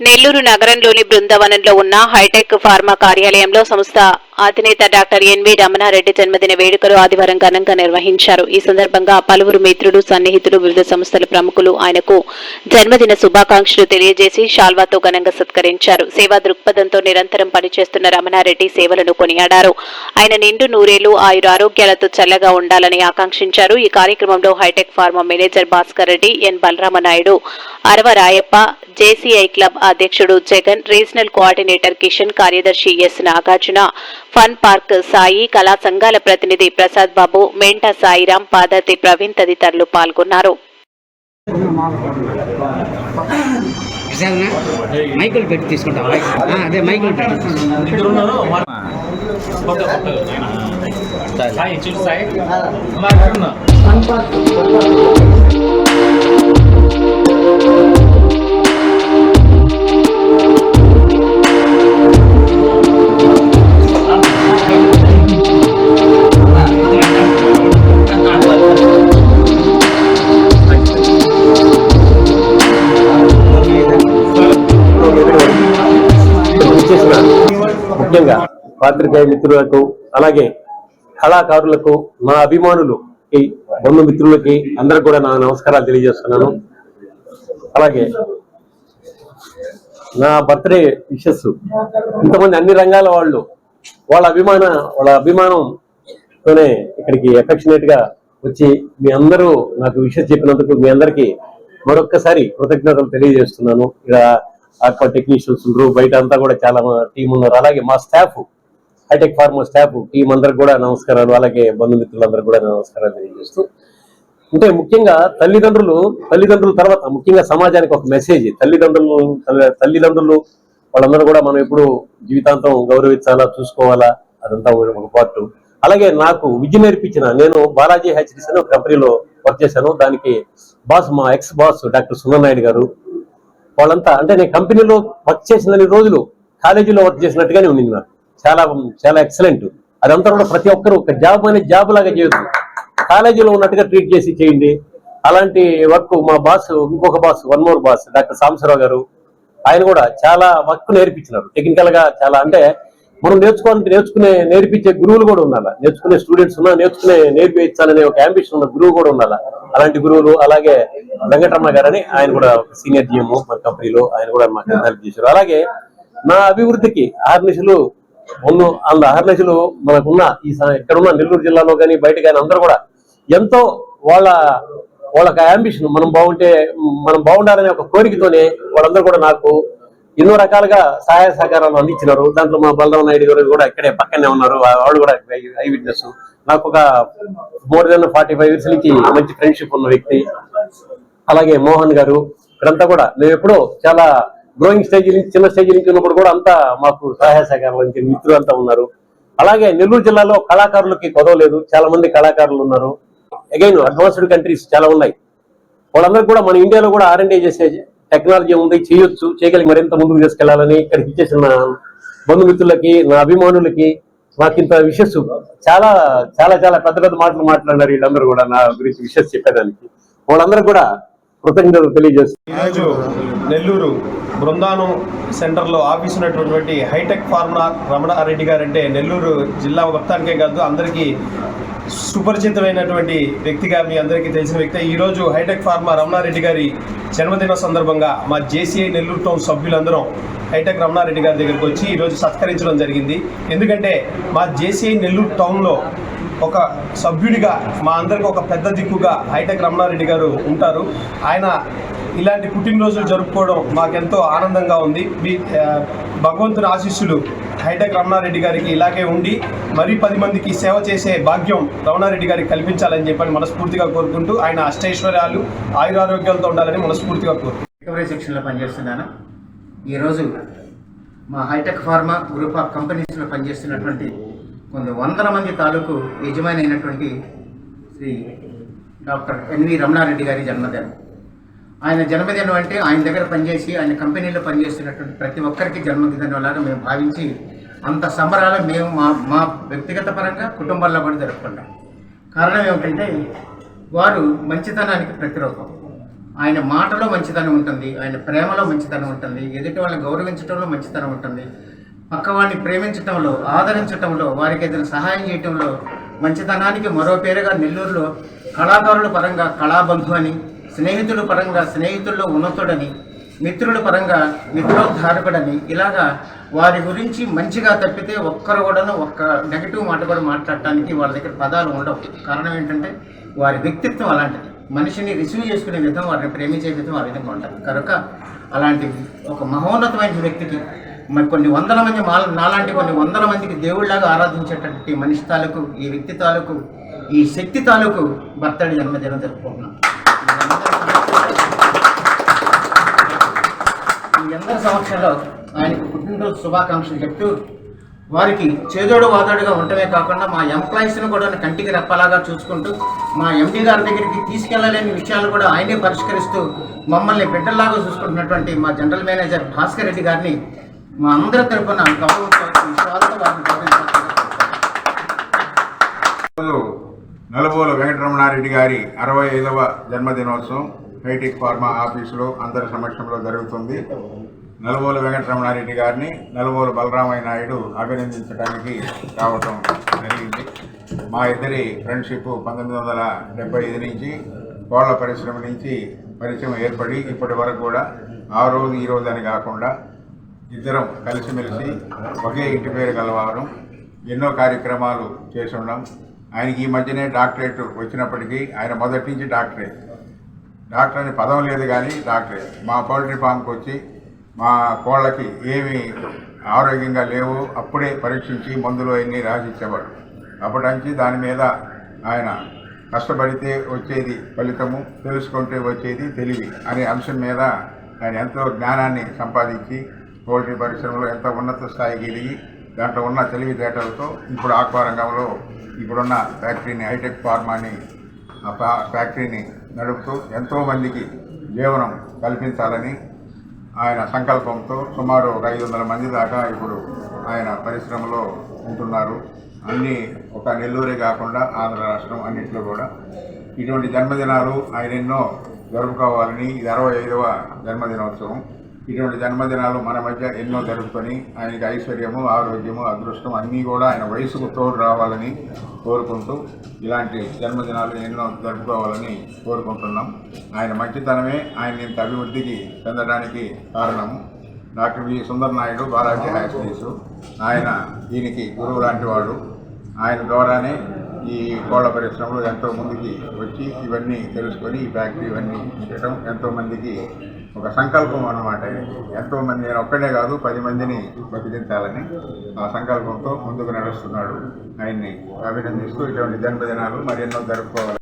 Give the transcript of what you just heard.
నెల్లూరు నగరంలోని బృందావనంలో ఉన్న హైటెక్ ఫార్మా కార్యాలయంలో సంస్థ అధినేత డాక్టర్ ఎన్వి రమణారెడ్డి జన్మదిన వేడుకలు ఆదివారం ఘనంగా నిర్వహించారు. ఈ సందర్భంగా పలువురు మిత్రులు సన్నిహితులు వివిధ సంస్థల ప్రముఖులు ఆయనకు జన్మదిన శుభాకాంక్షలు తెలియజేసి షాల్వాతో ఘనంగా సత్కరించారు. సేవా దృక్పథంతో నిరంతరం పనిచేస్తున్న రమణారెడ్డి సేవలను కొనియాడారు. ఆయన నిండు నూరేళ్ళు ఆయురు ఆరోగ్యాలతో చల్లగా ఉండాలని ఆకాంక్షించారు. ఈ కార్యక్రమంలో hi tech pharma manager Bhaskar Reddy N Balaramanaidu Arava Rayappa JCI club అధ్యక్షుడు జగన్ రీజనల్ కోఆర్డినేటర్ కిషన్ కార్యదర్శి S Nagarjuna fun park Sai కళా సంఘాల ప్రతినిధి ప్రసాద్ బాబు మెంటా సాయిరాం పాదర్తి ప్రవీణ్ తదితరులు పాల్గొన్నారు. ప్రసాద్నా మైకులు పెట్టి తీసుకుంటావా? ఆ, అదే మైకులు పెట్టి పాత్రికేయ మిత్రులకు అలాగే కళాకారులకు మా అభిమానులు ఈ బంధుమిత్రులకి అందరికి కూడా నా నమస్కారాలు తెలియజేస్తున్నాను. అలాగే నా బర్త్డే విషెస్ ఇంతమంది అన్ని రంగాల వాళ్ళు వాళ్ళ అభిమాన వాళ్ళ అభిమానంతోనే ఇక్కడికి ఎఫెక్షనేట్గా వచ్చి మీ అందరూ నాకు విషెస్ చెప్పినందుకు మీ అందరికీ మరొక్కసారి కృతజ్ఞతలు తెలియజేస్తున్నాను. ఇక్కడ ఆక్వా టెక్నీషియన్స్ ఉన్నారు బయట అంతా కూడా చాలా టీం ఉన్నారు. అలాగే మా staff hi tech pharma staff team అందరికి కూడా నమస్కారాలు అలాగే బంధుమిత్రులందరూ కూడా నమస్కారాలు తెలియజేస్తూ. అంటే ముఖ్యంగా తల్లిదండ్రులు తల్లిదండ్రుల తర్వాత ముఖ్యంగా సమాజానికి ఒక మెసేజ్ తల్లిదండ్రులు తల్లి- తల్లిదండ్రులు వాళ్ళందరూ కూడా మనం ఎప్పుడు జీవితాంతం గౌరవించాలా చూసుకోవాలా అదంతా ఒక- పార్ట్. అలాగే నాకు విద్య నేర్పించిన నేను బాలాజీ హెచ్డిస్ అని ఒక కంపెనీలో వర్క్ చేశాను. దానికి బాస్ మా ఎక్స్ బాస్ డాక్టర్ సున్ననాయుడు గారు. వాళ్ళంతా అంటే నేను కంపెనీలో వర్క్ చేసిన రోజులు కాలేజీలో వర్క్ చేసినట్టుగానే ఉండింది నాకు. చాలా చాలా ఎక్సలెంట్ అదంతా కూడా ప్రతి ఒక్కరు ఒక జాబ్ అనే జాబ్ లాగా చేయొద్దు కాలేజీలో ఉన్నట్టుగా ట్రీట్ చేసి చేయండి. అలాంటి వర్క్ మా బాస్ ఇంకొక boss one more boss doctor Sambasivarao గారు ఆయన కూడా చాలా వర్క్ నేర్పించినారు. టెక్నికల్గా చాలా అంటే మనం నేర్చుకోవాలంటే నేర్చుకునే నేర్పించే గురువులు కూడా ఉండాలా? నేర్చుకునే స్టూడెంట్స్ ఉన్నా నేర్చుకునే నేర్పించాలనే ఒక అంబిషన్ ఉన్న గురువు కూడా ఉండాలా? అలాంటి గురువులు అలాగే వెంకటరమణ గారు అని ఆయన కూడా సీనియర్ జిఎం మన కంపెనీలో ఆయన కూడా మాకు హెల్ప్ చేశారు. అలాగే నా అభివృద్ధికి ఆర్నిషులు ముందు అంద ఆర్నిషులు మనకున్న ఈ ఇక్కడున్న నెల్లూరు జిల్లాలో కానీ బయట కానీ అందరూ కూడా ఎంతో వాళ్ళ వాళ్ళకి అంబిషన్ మనం బాగుంటే మనం బాగుండాలనే ఒక కోరికతోనే వాళ్ళందరూ కూడా నాకు ఎన్నో రకాలుగా సహాయ సహకారాలు అందించినారు. దాంట్లో మా బలరామ నాయుడు గారు కూడా ఇక్కడే పక్కనే ఉన్నారు. వాళ్ళు కూడా ఐ విట్నెస్ నాకు ఒక more than forty five years నుంచి మంచి ఫ్రెండ్షిప్ ఉన్న వ్యక్తి. అలాగే మోహన్ గారు ఇక్కడంతా కూడా మేము ఎప్పుడో చాలా గ్రోయింగ్ స్టేజ్ నుంచి చిన్న స్టేజ్ నుంచి ఉన్నప్పుడు కూడా అంతా మాకు సహాయ సహకారాలు అందించిన మిత్రులు అంతా ఉన్నారు. అలాగే నెల్లూరు జిల్లాలో కళాకారులకి కొదవలేదు చాలా మంది కళాకారులు ఉన్నారు. అగైన్ అడ్వాన్స్డ్ కంట్రీస్ చాలా ఉన్నాయి. వాళ్ళందరూ కూడా మన ఇండియాలో కూడా ఆర్ అండ్ చేసే టెక్నాలజీ ఉంది. చేయొచ్చు. చేయగలిగి మరింత ముందుకు తీసుకెళ్ళాలని ఇక్కడికి ఇచ్చేసిన బంధుమిత్రులకి నా అభిమానులకి నాకు ఇంత విషస్ చాలా చాలా చాలా పెద్ద పెద్ద మాటలు మాట్లాడారు వీళ్ళందరూ కూడా నా గురించి విషస్ చెప్పేదానికి. వాళ్ళందరూ కూడా కృతజ్ఞతలు తెలియజేస్తారు ఈరోజు నెల్లూరు బృందానం సెంటర్లో ఆఫీస్ ఉన్నటువంటి హైటెక్ ఫార్మా రమణారెడ్డి గారు అంటే నెల్లూరు జిల్లా మొత్తానికే కాదు అందరికీ సుపరిచితమైనటువంటి వ్యక్తిగా మీ అందరికీ తెలిసిన వ్యక్తి. ఈరోజు హైటెక్ ఫార్మా రమణారెడ్డి గారి జన్మదిన సందర్భంగా మా జేసీఐ నెల్లూరు టౌన్ సభ్యులందరం హైటెక్ రమణారెడ్డి గారి దగ్గరికి వచ్చి ఈరోజు సత్కరించడం జరిగింది. ఎందుకంటే మా జేసీఐ నెల్లూరు టౌన్లో ఒక సభ్యుడిగా మా అందరికి ఒక పెద్ద దిక్కుగా హైటెక్ రమణారెడ్డి గారు ఉంటారు. ఆయన ఇలాంటి పుట్టినరోజులు జరుపుకోవడం మాకెంతో ఆనందంగా ఉంది. మీ భగవంతుని ఆశీస్సులు హైటెక్ రమణారెడ్డి గారికి ఇలాగే ఉండి మరీ పది మందికి సేవ చేసే భాగ్యం రమణారెడ్డి గారికి కల్పించాలని చెప్పని మనస్ఫూర్తిగా కోరుకుంటూ ఆయన అష్టైశ్వర్యాలు ఆయురారోగ్యాలతో ఉండాలని మనస్ఫూర్తిగా కోరుకుంటున్నాను రికవరీ సెక్షన్లో పనిచేస్తున్నాను. ఈరోజు మా హైటెక్ ఫార్మా గ్రూప్ ఆఫ్ కంపెనీస్లో పనిచేస్తున్నటువంటి కొంత వందల మంది తాలూకు యజమాని అయినటువంటి శ్రీ డాక్టర్ ఎన్వి రమణారెడ్డి గారి జన్మదినం. ఆయన జన్మదినం అంటే ఆయన దగ్గర పనిచేసి ఆయన కంపెనీలో పనిచేస్తున్నటువంటి ప్రతి ఒక్కరికి జన్మదినం లాగా మేము భావించి అంత సంబరాలు మేము మా మా వ్యక్తిగత పరంగా కుటుంబాల్లో కూడా జరుపుకుంటాం. కారణం ఏమిటంటే వారు మంచితనానికి ప్రతిరూపం. ఆయన మాటలో మంచితనం ఉంటుంది ఆయన ప్రేమలో మంచితనం ఉంటుంది ఎదుటి వాళ్ళని గౌరవించడంలో మంచితనం ఉంటుంది పక్కవాడిని ప్రేమించటంలో ఆదరించటంలో వారికి ఏదైనా సహాయం చేయటంలో మంచితనానికి మరో పేరుగా నెల్లూరులో కళాకారుల పరంగా కళాబంధు అని స్నేహితుల పరంగా స్నేహితుల్లో ఉన్నతుడని మిత్రుల పరంగా మిత్రోద్ధారకుడని ఇలాగా వారి గురించి మంచిగా తప్పితే ఒక్కరు కూడాను ఒక్క నెగటివ్ మాట కూడా మాట్లాడటానికి వాళ్ళ దగ్గర పదాలు ఉండవు. కారణం ఏంటంటే వారి వ్యక్తిత్వం అలాంటిది. మనిషిని రిసీవ్ చేసుకునే విధం వారిని ప్రేమించే విధం ఆ విధంగా ఉంటుంది. కనుక అలాంటి ఒక మహోన్నతమైన వ్యక్తికి మరి కొన్ని వందల మంది మా నాలాంటి కొన్ని వందల మందికి దేవుళ్ళాగా ఆరాధించేటటువంటి మనిషి తాలూకు ఈ వ్యక్తి తాలూకు ఈ శక్తి తాలూకు భర్తడి జన్మదినం జరుపుకుంటున్నాం. మీ అందరి సమక్షంలో ఆయనకు పుట్టినరోజు శుభాకాంక్షలు చెప్తూ వారికి చేదోడు వాదోడుగా ఉండటమే కాకుండా మా ఎంప్లాయీస్ని కూడా కంటికి రెప్పలాగా చూసుకుంటూ మా ఎండి గారి దగ్గరికి తీసుకెళ్ళలేని విషయాలు కూడా ఆయనే పరిష్కరిస్తూ మమ్మల్ని బిడ్డల్లాగా చూసుకుంటున్నటువంటి మా జనరల్ మేనేజర్ భాస్కర్ రెడ్డి గారిని మా అందరి తరఫున వారిని నలుబోలు వెంకటరమణారెడ్డి గారి అరవై ఐదవ జన్మదినోత్సవం హైటెక్ ఫార్మా ఆఫీసులో అందరి సమక్షంలో జరుగుతుంది. నలుబోలు వెంకటరమణారెడ్డి గారిని నలుబోలు బలరామయ్య నాయుడు అభినందించడానికి రావటం జరిగింది. మా ఇద్దరి ఫ్రెండ్షిప్ పంతొమ్మిది వందల డెబ్బై ఐదు నుంచి కోళ్ళ పరిశ్రమ నుంచి పరిచయం ఏర్పడి ఇప్పటి వరకు కూడా ఆ రోజు ఈ రోజు అని కాకుండా ఇద్దరం కలిసిమెలిసి ఒకే ఇంటి పేరు కలవారం ఎన్నో కార్యక్రమాలు చేసి ఉండడం ఆయనకి ఈ మధ్యనే డాక్టరేట్ వచ్చినప్పటికీ ఆయన మొదటి నుంచి డాక్టరే. డాక్టర్ అని పదం లేదు కానీ డాక్టరే. మా పౌల్ట్రీ ఫామ్కి వచ్చి మా కోళ్ళకి ఏమి ఆరోగ్యంగా లేవు అప్పుడే పరీక్షించి మందులు అన్నీ రాసిచ్చేవాడు. అప్పటి నుంచి దాని మీద ఆయన కష్టపడితే వచ్చేది ఫలితము తెలుసుకుంటే వచ్చేది తెలివి అనే అంశం మీద ఆయన ఎంతో జ్ఞానాన్ని సంపాదించి పౌల్ట్రీ పరిశ్రమలో ఎంత ఉన్నత స్థాయికి ఎదిగి దాంట్లో ఉన్న తెలివితేటలతో ఇప్పుడు ఆక్వా రంగంలో ఇప్పుడున్న ఫ్యాక్టరీని హైటెక్ ఫార్మాని ఆ ఫ్యాక్టరీని నడుపుతూ ఎంతోమందికి జీవనం కల్పించాలని ఆయన సంకల్పంతో సుమారు ఒక ఐదు వందల మంది దాకా ఇప్పుడు ఆయన పరిశ్రమలో ఉంటున్నారు. అన్ని ఒక నెల్లూరే కాకుండా ఆంధ్ర రాష్ట్రం అన్నింటిలో కూడా. ఇటువంటి జన్మదినాలు ఆయన ఎన్నో జరుపుకోవాలని ఇది అరవై ఐదవ జన్మదినోత్సవం. ఇటువంటి జన్మదినాలు మన మధ్య ఎన్నో జరుపుకొని ఆయనకి ఐశ్వర్యము ఆరోగ్యము అదృష్టం అన్నీ కూడా ఆయన వయసుకు తోడు రావాలని కోరుకుంటూ ఇలాంటి జన్మదినాలు ఎన్నో జరుపుకోవాలని కోరుకుంటున్నాం. ఆయన మంచితనమే ఆయన ఇంత అభివృద్ధికి చెందడానికి కారణము డాక్టర్ వి సుందర్ నాయుడు బాలాజీ హ్యాస్టీసు ఆయన దీనికి గురువు లాంటి వాడు. ఆయన ద్వారానే ఈ కోళ్ళ పరిశ్రమలో ఎంతో ముందుకి వచ్చి ఇవన్నీ తెలుసుకొని ఈ ఫ్యాక్టరీ ఇవన్నీ చేయడం ఎంతోమందికి ఒక సంకల్పం అనమాట ఎంతో మంది నేను ఒక్కడే కాదు పది మందిని బతికించాలని ఆ సంకల్పంతో ముందుకు నడుస్తున్నాడు ఆయన్ని. అభినందిస్తూ ఇటువంటి జన్మదినాలు మరెన్నో జరుపుకోవాలి